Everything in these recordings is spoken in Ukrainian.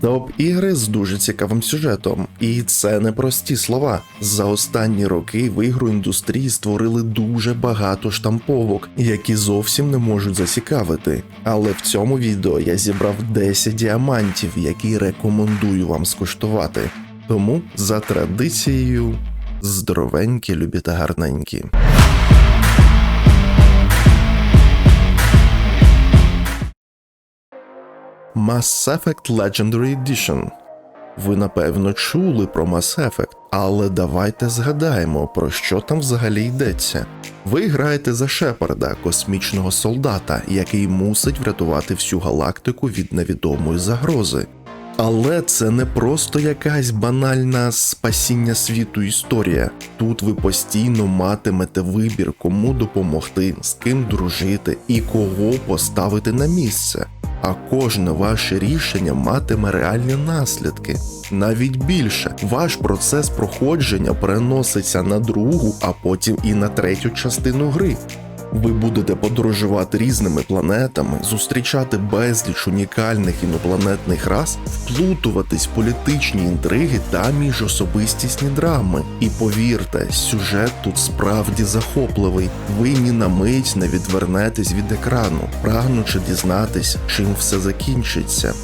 Топ ігри з дуже цікавим сюжетом, і це не прості слова. За останні роки в ігру індустрії створили дуже багато штамповок, які зовсім не можуть зацікавити. Але в цьому відео я зібрав 10 діамантів, які рекомендую вам скуштувати. Тому за традицією здоровенькі, любі та гарненькі. Mass Effect Legendary Edition. Ви напевно чули про Mass Effect, але давайте згадаємо, про що там взагалі йдеться. Ви граєте за Шепарда, космічного солдата, який мусить врятувати всю галактику від невідомої загрози. Але це не просто якась банальна спасіння світу історія. Тут ви постійно матимете вибір, кому допомогти, з ким дружити і кого поставити на місце. А кожне ваше рішення матиме реальні наслідки. Навіть більше, ваш процес проходження переноситься на другу, а потім і на третю частину гри. Ви будете подорожувати різними планетами, зустрічати безліч унікальних інопланетних рас, вплутуватись в політичні інтриги та міжособистісні драми. І повірте, сюжет тут справді захопливий. Ви ні на мить не відвернетесь від екрану, прагнучи дізнатись, чим все закінчиться.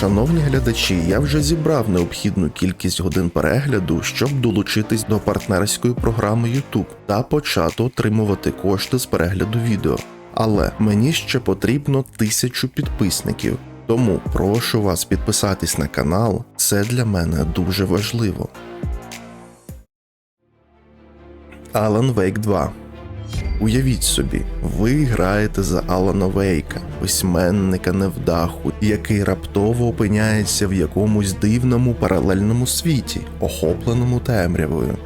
Шановні глядачі, я вже зібрав необхідну кількість годин перегляду, щоб долучитись до партнерської програми YouTube та почати отримувати кошти з перегляду відео. Але мені ще потрібно тисячу підписників. Тому прошу вас підписатись на канал, це для мене дуже важливо. Alan Wake 2 Уявіть собі, ви граєте за Алана Вейка, письменника невдаху, який раптово опиняється в якомусь дивному паралельному світі, охопленому темрявою.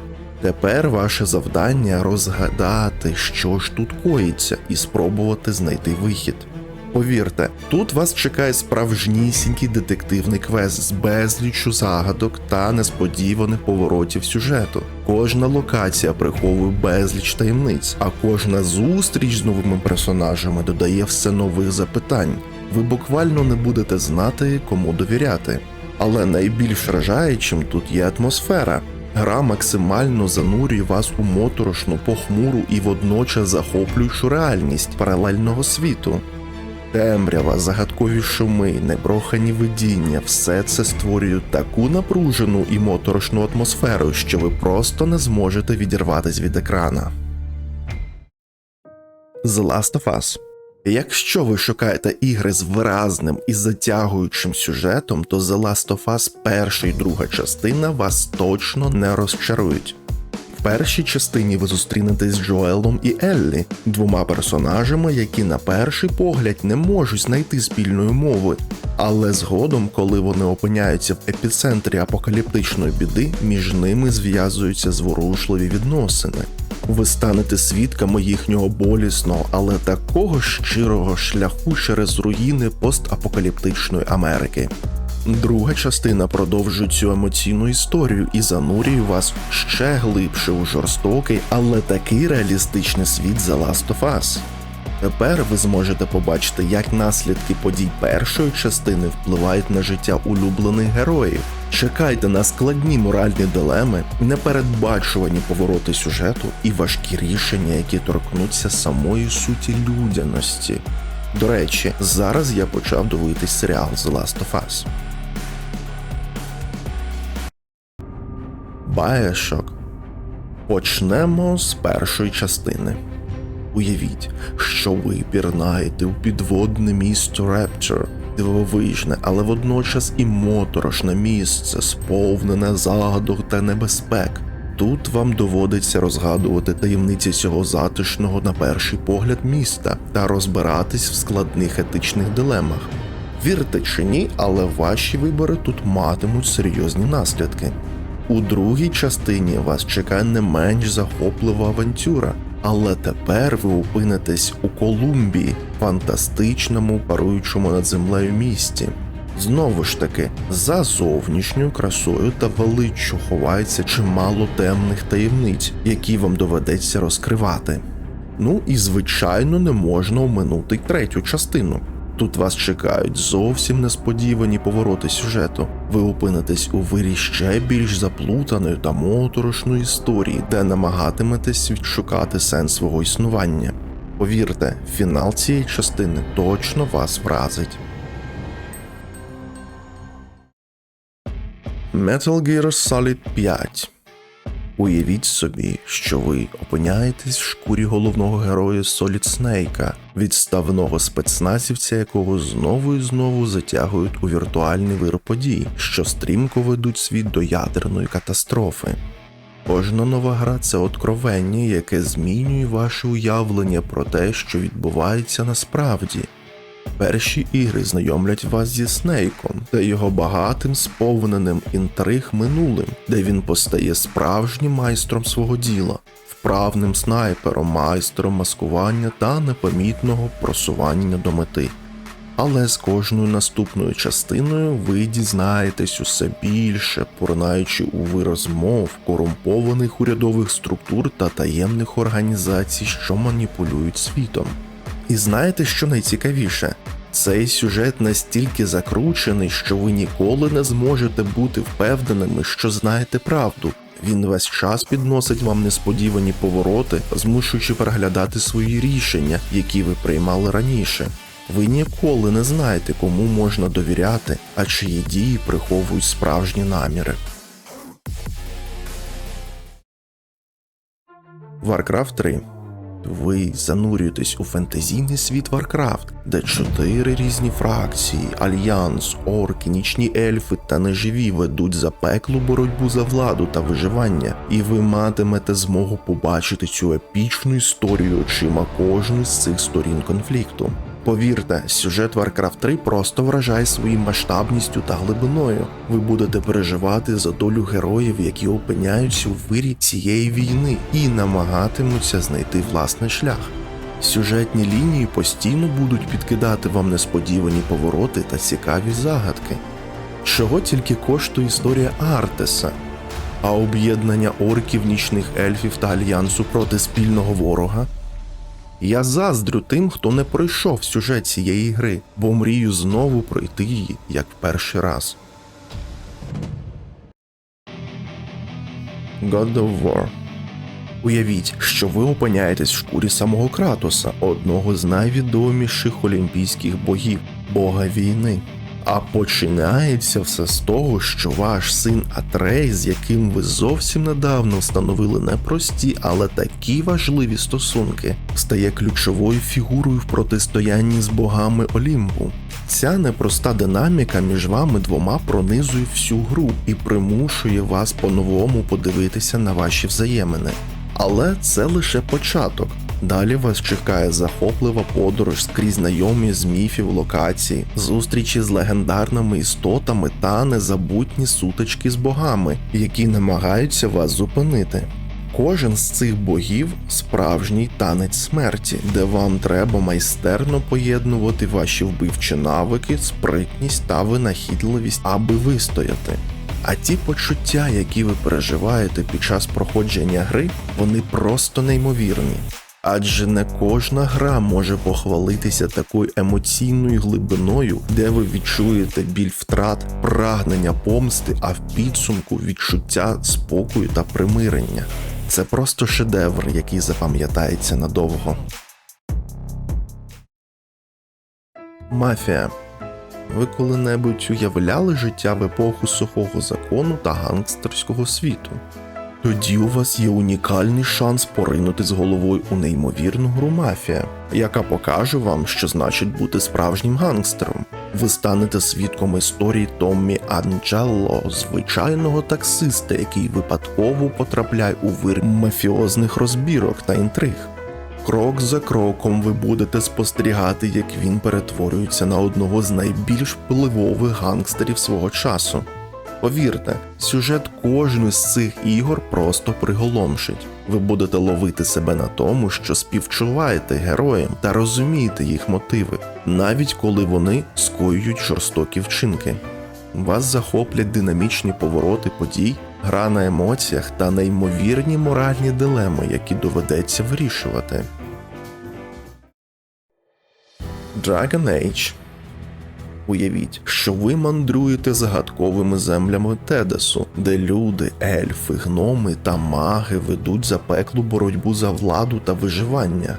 Тепер ваше завдання розгадати, що ж тут коїться, і спробувати знайти вихід. Повірте, тут вас чекає справжнісінький детективний квест з безліччю загадок та несподіваних поворотів сюжету. Кожна локація приховує безліч таємниць, а кожна зустріч з новими персонажами додає все нових запитань. Ви буквально не будете знати, кому довіряти. Але найбільш вражаючим тут є атмосфера. Гра максимально занурює вас у моторошну, похмуру і водночас захоплюючу реальність паралельного світу. Темрява, загадкові шуми, непрохані видіння все це створює таку напружену і моторошну атмосферу, що ви просто не зможете відірватись від екрана. The Last of Us Якщо ви шукаєте ігри з виразним і затягуючим сюжетом, то The Last of Us перша і друга частина вас точно не розчарують. Першій частині ви зустрінетесь з Джоелом і Еллі, двома персонажами, які на перший погляд не можуть знайти спільної мови. Але згодом, коли вони опиняються в епіцентрі апокаліптичної біди, між ними зв'язуються зворушливі відносини. Ви станете свідками їхнього болісного, але такого щирого шляху через руїни постапокаліптичної Америки. Друга частина продовжує цю емоційну історію і занурює вас ще глибше у жорстокий, але такий реалістичний світ The Last of Us. Тепер ви зможете побачити, як наслідки подій першої частини впливають на життя улюблених героїв. Чекайте на складні моральні дилеми, непередбачувані повороти сюжету і важкі рішення, які торкнуться самої суті людяності. До речі, зараз я почав дивитись серіал The Last of Us. Bioshock. Почнемо з першої частини. Уявіть, що ви пірнаєте у підводне місто Репчер, дивовижне, але водночас і моторошне місце, сповнене загадок та небезпек. Тут вам доводиться розгадувати таємниці цього затишного на перший погляд міста та розбиратись в складних етичних дилемах. Вірте чи ні, але ваші вибори тут матимуть серйозні наслідки. У другій частині вас чекає не менш захоплива авантюра, але тепер ви опинитесь у Колумбії, фантастичному паруючому над землею місті. Знову ж таки, за зовнішньою красою та величчю ховається чимало темних таємниць, які вам доведеться розкривати. Ну і звичайно не можна оминути третю частину. Тут вас чекають зовсім несподівані повороти сюжету. Ви опинитесь у вирі ще більш заплутаної та моторошної історії, де намагатиметесь відшукати сенс свого існування. Повірте, фінал цієї частини точно вас вразить. Metal Gear Solid 5 Уявіть собі, що ви опиняєтесь в шкурі головного героя Солід Снейка, відставного спецназівця, якого знову і знову затягують у віртуальний вир подій, що стрімко ведуть світ до ядерної катастрофи. Кожна нова гра це откровення, яке змінює ваше уявлення про те, що відбувається насправді. Перші ігри знайомлять вас зі Снейком та його багатим сповненим інтриг минулим, де він постає справжнім майстром свого діла, вправним снайпером, майстром маскування та непомітного просування до мети. Але з кожною наступною частиною ви дізнаєтесь усе більше, поринаючи у ви розмов корумпованих урядових структур та таємних організацій, що маніпулюють світом. І знаєте, що найцікавіше? Цей сюжет настільки закручений, що ви ніколи не зможете бути впевненими, що знаєте правду. Він весь час підносить вам несподівані повороти, змушуючи переглядати свої рішення, які ви приймали раніше. Ви ніколи не знаєте, кому можна довіряти, а чиї дії приховують справжні наміри. Warcraft 3 ви занурюєтесь у фентезійний світ Варкрафт, де чотири різні фракції, альянс, орки, нічні ельфи та неживі ведуть запеклу боротьбу за владу та виживання, і ви матимете змогу побачити цю епічну історію очима кожної з цих сторін конфлікту. Повірте, сюжет Warcraft 3 просто вражає своєю масштабністю та глибиною. Ви будете переживати за долю героїв, які опиняються у вирі цієї війни, і намагатимуться знайти власний шлях. Сюжетні лінії постійно будуть підкидати вам несподівані повороти та цікаві загадки. Чого тільки коштує історія Артеса, а об'єднання орків, нічних ельфів та альянсу проти спільного ворога я заздрю тим, хто не пройшов сюжет цієї гри, бо мрію знову пройти її як в перший раз. God of War Уявіть, що ви опиняєтесь в шкурі самого Кратоса, одного з найвідоміших олімпійських богів, бога війни. А починається все з того, що ваш син Атрей, з яким ви зовсім недавно встановили непрості, але такі важливі стосунки, стає ключовою фігурою в протистоянні з богами Олімпу. Ця непроста динаміка між вами двома пронизує всю гру і примушує вас по-новому подивитися на ваші взаємини. Але це лише початок. Далі вас чекає захоплива подорож скрізь знайомі з міфів локації, зустрічі з легендарними істотами та незабутні сутички з богами, які намагаються вас зупинити. Кожен з цих богів справжній танець смерті, де вам треба майстерно поєднувати ваші вбивчі навики, спритність та винахідливість, аби вистояти. А ті почуття, які ви переживаєте під час проходження гри, вони просто неймовірні. Адже не кожна гра може похвалитися такою емоційною глибиною, де ви відчуєте біль втрат, прагнення помсти, а в підсумку відчуття спокою та примирення. Це просто шедевр, який запам'ятається надовго. Мафія. Ви коли-небудь уявляли життя в епоху сухого закону та гангстерського світу? Тоді у вас є унікальний шанс поринути з головою у неймовірну гру мафія, яка покаже вам, що значить бути справжнім гангстером. Ви станете свідком історії Томмі Анджелло, звичайного таксиста, який випадково потрапляє у вир мафіозних розбірок та інтриг. Крок за кроком ви будете спостерігати, як він перетворюється на одного з найбільш впливових гангстерів свого часу. Повірте, сюжет кожної з цих ігор просто приголомшить. Ви будете ловити себе на тому, що співчуваєте героям та розумієте їх мотиви, навіть коли вони скоюють жорстокі вчинки. Вас захоплять динамічні повороти подій, гра на емоціях та неймовірні моральні дилеми, які доведеться вирішувати. Dragon Age Уявіть, що ви мандруєте загадковими землями Тедесу, де люди, ельфи, гноми та маги ведуть запеклу боротьбу за владу та виживання.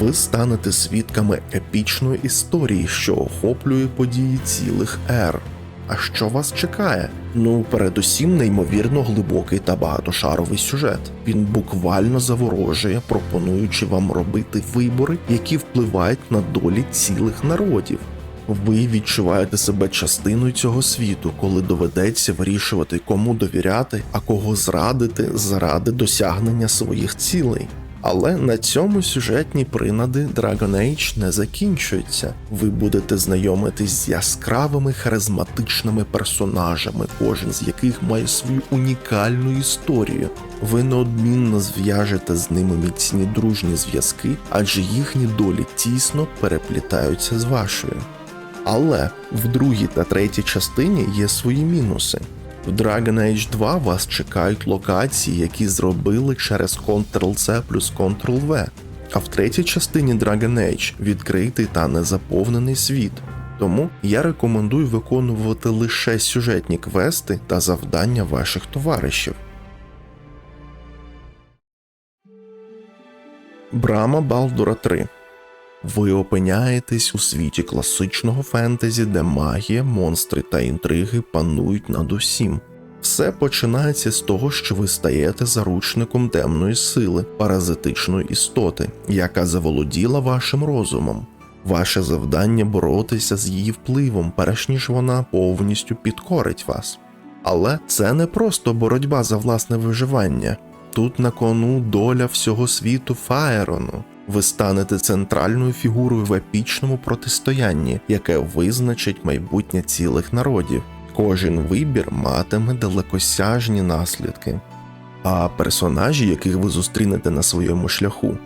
Ви станете свідками епічної історії, що охоплює події цілих ер. А що вас чекає? Ну, передусім, неймовірно глибокий та багатошаровий сюжет. Він буквально заворожує, пропонуючи вам робити вибори, які впливають на долі цілих народів. Ви відчуваєте себе частиною цього світу, коли доведеться вирішувати, кому довіряти, а кого зрадити заради досягнення своїх цілей. Але на цьому сюжетні принади Dragon Age не закінчуються. Ви будете знайомитись з яскравими харизматичними персонажами, кожен з яких має свою унікальну історію. Ви неодмінно зв'яжете з ними міцні дружні зв'язки, адже їхні долі тісно переплітаються з вашою. Але в другій та третій частині є свої мінуси. В Dragon Age 2 вас чекають локації, які зробили через Ctrl-C плюс Ctrl-V. А в третій частині Dragon Age відкритий та незаповнений світ. Тому я рекомендую виконувати лише сюжетні квести та завдання ваших товаришів. Брама Балдура 3 ви опиняєтесь у світі класичного фентезі, де магія, монстри та інтриги панують над усім. Все починається з того, що ви стаєте заручником темної сили, паразитичної істоти, яка заволоділа вашим розумом. Ваше завдання боротися з її впливом, перш ніж вона повністю підкорить вас. Але це не просто боротьба за власне виживання. Тут на кону доля всього світу Фаерону. Ви станете центральною фігурою в епічному протистоянні, яке визначить майбутнє цілих народів. Кожен вибір матиме далекосяжні наслідки. А персонажі, яких ви зустрінете на своєму шляху,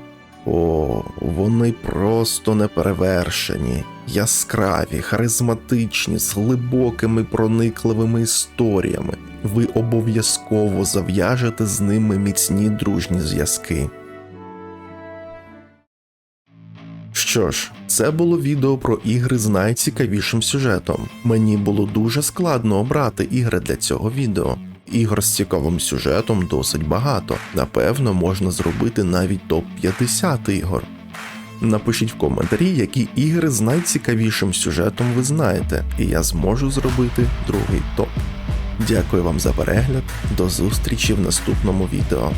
о, вони просто неперевершені, яскраві, харизматичні, з глибокими проникливими історіями. Ви обов'язково зав'яжете з ними міцні дружні зв'язки. Що ж, це було відео про ігри з найцікавішим сюжетом. Мені було дуже складно обрати ігри для цього відео. Ігор з цікавим сюжетом досить багато. Напевно, можна зробити навіть топ 50 ігор. Напишіть в коментарі, які ігри з найцікавішим сюжетом ви знаєте, і я зможу зробити другий топ. Дякую вам за перегляд, до зустрічі в наступному відео.